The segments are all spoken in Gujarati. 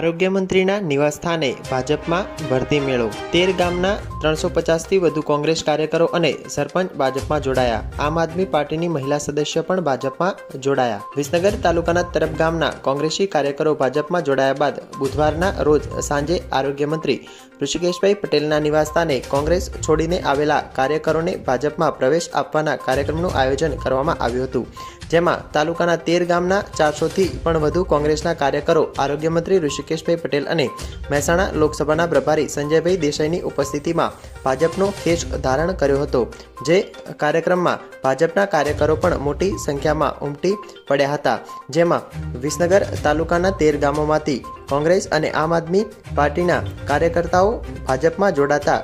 આરોગ્ય મંત્રીના નિવાસસ્થાને ભાજપમાં ભરતી મેળો. તેર ગામના ત્રણસો પચાસથી વધુ કોંગ્રેસ કાર્યકરો અને સરપંચ ભાજપમાં જોડાયા. આમ આદમી પાર્ટીની મહિલા સદસ્ય પણ ભાજપમાં જોડાયા. વિસનગર તાલુકાના તરફ ગામના કોંગ્રેસી કાર્યકરો ભાજપમાં જોડાયા બાદ બુધવારના રોજ સાંજે આરોગ્ય મંત્રી ઋષિકેશભાઈ પટેલના નિવાસસ્થાને કોંગ્રેસ છોડીને આવેલા કાર્યકરોને ભાજપમાં પ્રવેશ આપવાના કાર્યક્રમનું આયોજન કરવામાં આવ્યું હતું. જેમાં તાલુકાના તેર ગામના ચારસોથી પણ વધુ કોંગ્રેસના કાર્યકરો, આરોગ્યમંત્રી ઋષિકેશભાઈ પટેલ અને મહેસાણા લોકસભાના પ્રભારી સંજયભાઈ દેસાઈની ઉપસ્થિતિમાં ભાજપનો ખેસ ધારણ કર્યો હતો. જે કાર્યક્રમમાં ભાજપના કાર્યકરો પણ મોટી સંખ્યામાં ઉમટી પડ્યા હતા. જેમાં વિસનગર તાલુકાના તેર ગામોમાંથી કોંગ્રેસ અને આમ આદમી પાર્ટીના કાર્યકર્તાઓ ભાજપમાં જોડાતા.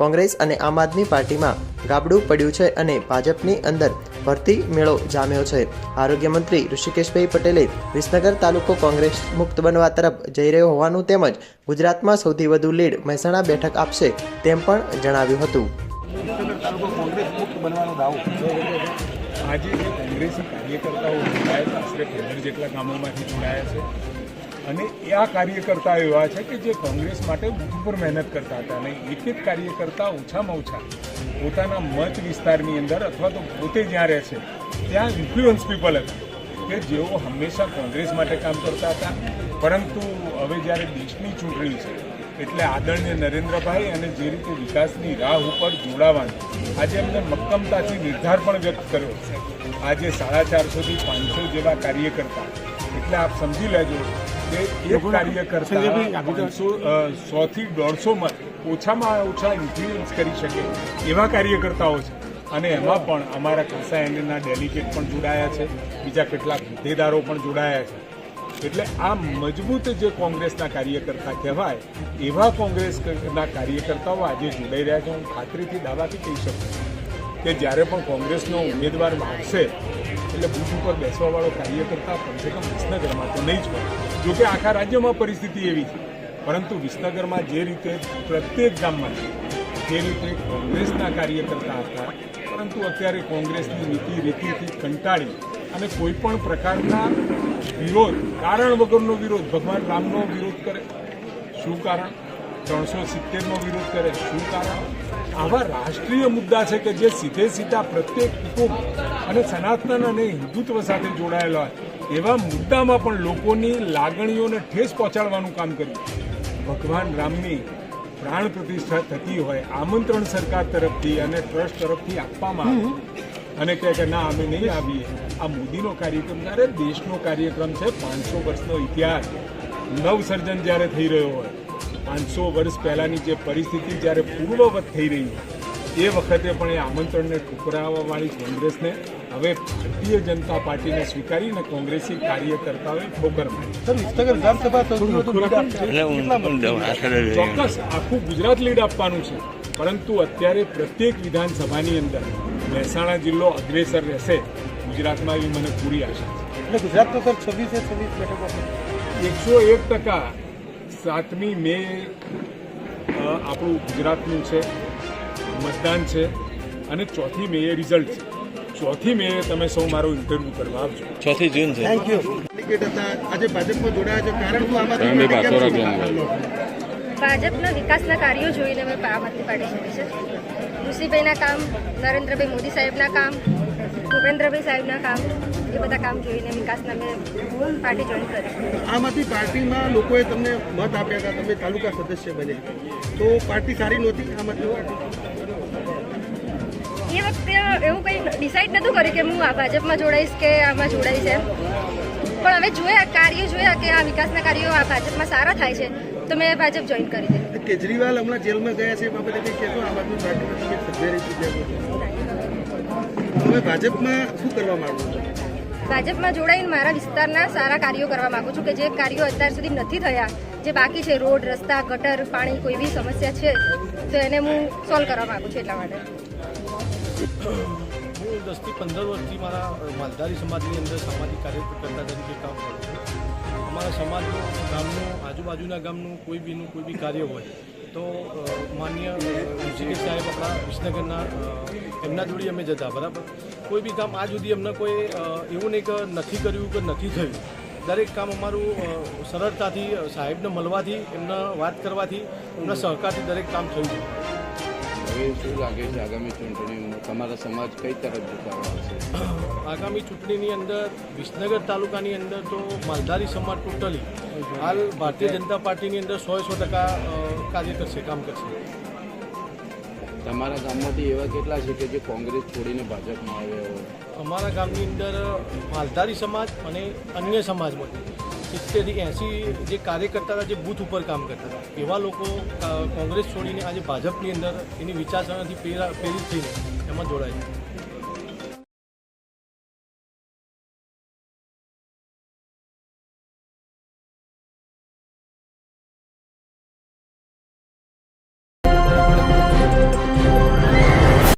કોંગ્રેસ અને આમ આદમી પાર્ટીમાં ગાબડું પડ્યું છે અને ભાજપની અંદર ભરતી મેળો જામ્યો છે. આરોગ્ય મંત્રી ઋષિકેશભાઈ પટેલે વિસનગર તાલુકો કોંગ્રેસ મુક્ત બનવા તરફ જઈ રહ્યો હોવાનું તેમજ ગુજરાતમાં સૌથી વધુ લીડ મહેસાણા બેઠક આપશે તેમ પણ જણાવ્યું હતું. આજે જે કાર્યકર્તાઓ જોડાયા આશરે પંદર જેટલા ગામોમાંથી જોડાયા છે. અને આ કાર્યકર્તાઓ એવા છે કે જે કોંગ્રેસ માટે ભરપૂર મહેનત કરતા હતા અને એક એક કાર્યકર્તા ઓછામાં ઓછા પોતાના મત વિસ્તારની અંદર અથવા તો પોતે જ્યાં રહે છે, ત્યાં ઇન્ફ્લુઅન્સ પીપલ હતા. કે જેઓ હંમેશા કોંગ્રેસ માટે કામ કરતા હતા. પરંતુ હવે જ્યારે દેશની ચૂંટણી છે, એટલે આદરણીય નરેન્દ્રભાઈ અને જે રીતે વિકાસની રાહ ઉપર જોડાવાની આજે એમને મક્કમતાથી નિર્ધાર પણ વ્યક્ત કર્યો આજે સાડા ચારસોથી પાંચસો જેવા કાર્યકર્તા, એટલે આપ સમજી લેજો કે એક કાર્યકર્તા પાંચસો સોથી દોઢસોમાં ઓછામાં ઓછા ઇન્ફ્લુઅન્સ કરી શકે એવા કાર્યકર્તાઓ છે. અને એમાં પણ અમારા ખાસા ડેલિગેટ પણ જોડાયા છે. બીજા કેટલાક હોદ્દેદારો પણ જોડાયા છે. એટલે આ મજબૂત જે કોંગ્રેસના કાર્યકર્તા કહેવાય એવા કોંગ્રેસના કાર્યકર્તાઓ આજે જોડાઈ રહ્યા છે. હું ખાતરીથી દાવાથી કહી શકું કે જ્યારે પણ કોંગ્રેસનો ઉમેદવાર આવશે એટલે બુથ ઉપર બેસવાવાળો કાર્યકર્તા કમસે કમ વિસનગરમાં તો નહીં જ હોય. જોકે આખા રાજ્યમાં પરિસ્થિતિ એવી છે. પરંતુ વિસનગરમાં જે રીતે પ્રત્યેક ગામમાં જે રીતે કોંગ્રેસના કાર્યકર્તા હતા, પરંતુ અત્યારે કોંગ્રેસની નીતિ રીતિથી કંટાળી અને કોઈ પણ પ્રકારના વિરોધ, કારણ વગરનો વિરોધ, ભગવાન રામનો વિરોધ કરે, શું કારણ? ત્રણસો સિત્તેરનો વિરોધ કરે શું કારણ? આવા રાષ્ટ્રીય મુદ્દા છે કે જે સીધે સીધા પ્રત્યેક કુટુંબ અને સનાતન અને હિન્દુત્વ સાથે જોડાયેલા હોય, એવા મુદ્દામાં પણ લોકોની લાગણીઓને ઠેસ પહોંચાડવાનું કામ કર્યું. ભગવાન રામની પ્રાણ પ્રતિષ્ઠા થતી હોય, આમંત્રણ સરકાર તરફથી અને ટ્રસ્ટ તરફથી આપવામાં આવે. અને કહે કે ના, અમે નહીં આવીએ. આ મોદીનો કાર્યક્રમ જ્યારે દેશનો કાર્યક્રમ છે, પાંચસો વર્ષનો ઇતિહાસ, નવસર્જન જ્યારે થઈ રહ્યો હોય પાંચસો વર્ષ પહેલાંની જે પરિસ્થિતિ જ્યારે પૂર્વવત થઈ રહી એ વખતે પણ એ આમંત્રણને ઠુકરાવવાવાળી કોંગ્રેસને હવે ભારતીય જનતા પાર્ટીને સ્વીકારીને કોંગ્રેસી કાર્યકર્તાઓએ ઠોકર મારી. ચોક્કસ આખું ગુજરાત લીડ આપવાનું છે. પરંતુ અત્યારે પ્રત્યેક વિધાનસભાની અંદર મહેસાણા જિલ્લો અગ્રેસર રહેશે. ગુજરાતમાં એવી મને પૂરી આશા એટલે ગુજરાતમાં સર છવ્વીસે છવ્વીસ બેઠકો છે છે. એકસો એક ટકા સાતમી મે આપણું ગુજરાતનું છે મતદાન છે અને ચોથી મે એ રિઝલ્ટ છે. ચોથી મે તમે સૌ મારો ઇન્ટરવ્યૂ કરવા આવજો. ચોથી જૂન છે. થેન્ક યુ આજે ભાજપમાં જોડાયા છે. કારણ શું? આમાં. ભાજપના વિકાસના કાર્યો જોઈને અમે આમ આદમી પાર્ટી છે. ઋષિભાઈના કામ નરેન્દ્રભાઈ મોદી સાહેબના કામ ભૂપેન્દ્રભાઈ સાહેબના કામ એ બધા કામ જોઈને વિકાસના મેં પાર્ટી જોઈન કરી. આમ આદમી પાર્ટીમાં લોકોએ તમને મત આપ્યા હતા તમે તાલુકા સદસ્ય બન્યા. તો પાર્ટી સારી નહોતી આમ આદમી પાર્ટી એ વખતે એવું કંઈ ડિસાઈડ નહોતું કર્યું કે હું આ ભાજપમાં જોડાઈશ કે આમાં જોડાઈશ એમ. પણ હવે જોયા કાર્યો જોયા કે આ વિકાસના કાર્યો આ ભાજપમાં સારા થાય છે. તો મેં ભાજપ જોઈન કરી દીધું. કેજરીવાલ હમણાં જેલમાં ગયા છે એ બાબતે કંઈ કહેતો આમ આદમી પાર્ટીમાં તમે સભ્ય રહી તમે ભાજપમાં શું કરવા માંગો છો? ભાજપમાં જોડાઈને મારા વિસ્તારના સારા કાર્યો કરવા માંગુ છું કે જે કાર્યો અત્યાર સુધી નથી થયા જે બાકી છે રોડ રસ્તા ગટર પાણી કોઈ બી સમસ્યા છે તો એને હું સોલ્વ કરવા માંગુ છું એટલા માટે. હું દસથી પંદર વર્ષથી મારા માલધારી સમાજની અંદર સામાજિક કાર્યકર્તા તરીકે કામ કરું છું. અમારા સમાજનું ગામનું, આજુબાજુના ગામનું કોઈ બીનું કોઈ બી કાર્ય હોય, તો માન્ય ઋષિકેશ સાહેબ આપણા વિસનગરના એમના જોડે અમે જતા, બરાબર? કોઈ બી કામ આજ સુધી અમને કોઈ એવું નહીં કે નથી કર્યું કે નથી થયું. દરેક કામ અમારું સરળતાથી સાહેબને મળવાથી, એમને વાત કરવાથી, એમના સહકારથી દરેક કામ થયું છે. હવે શું લાગે છે આગામી ચૂંટણીમાં તમારા સમાજ કઈ તરફ જતા આવશે આગામી ચૂંટણીની અંદર વિસનગર તાલુકાની અંદર તો માલધારી સમાજ ટોટલી હાલ ભારતીય જનતા પાર્ટીની અંદર સો સો ટકા કાર્ય કરશે કામ કરશે. તમારા ગામમાંથી એવા કેટલા છે કે જે કોંગ્રેસ છોડીને ભાજપમાં આવ્યા હોય? અમારા ગામની અંદર માલધારી સમાજ અને અન્ય સમાજમાંથી. સિત્તેરથી એંસી જે કાર્યકર્તા હતા, જે બૂથ ઉપર કામ કરતા હતા. એવા લોકો કોંગ્રેસ છોડીને આજે ભાજપની અંદર એની વિચારસરણાથી પ્રેરા પ્રેરિત થઈને એમાં જોડાય. છે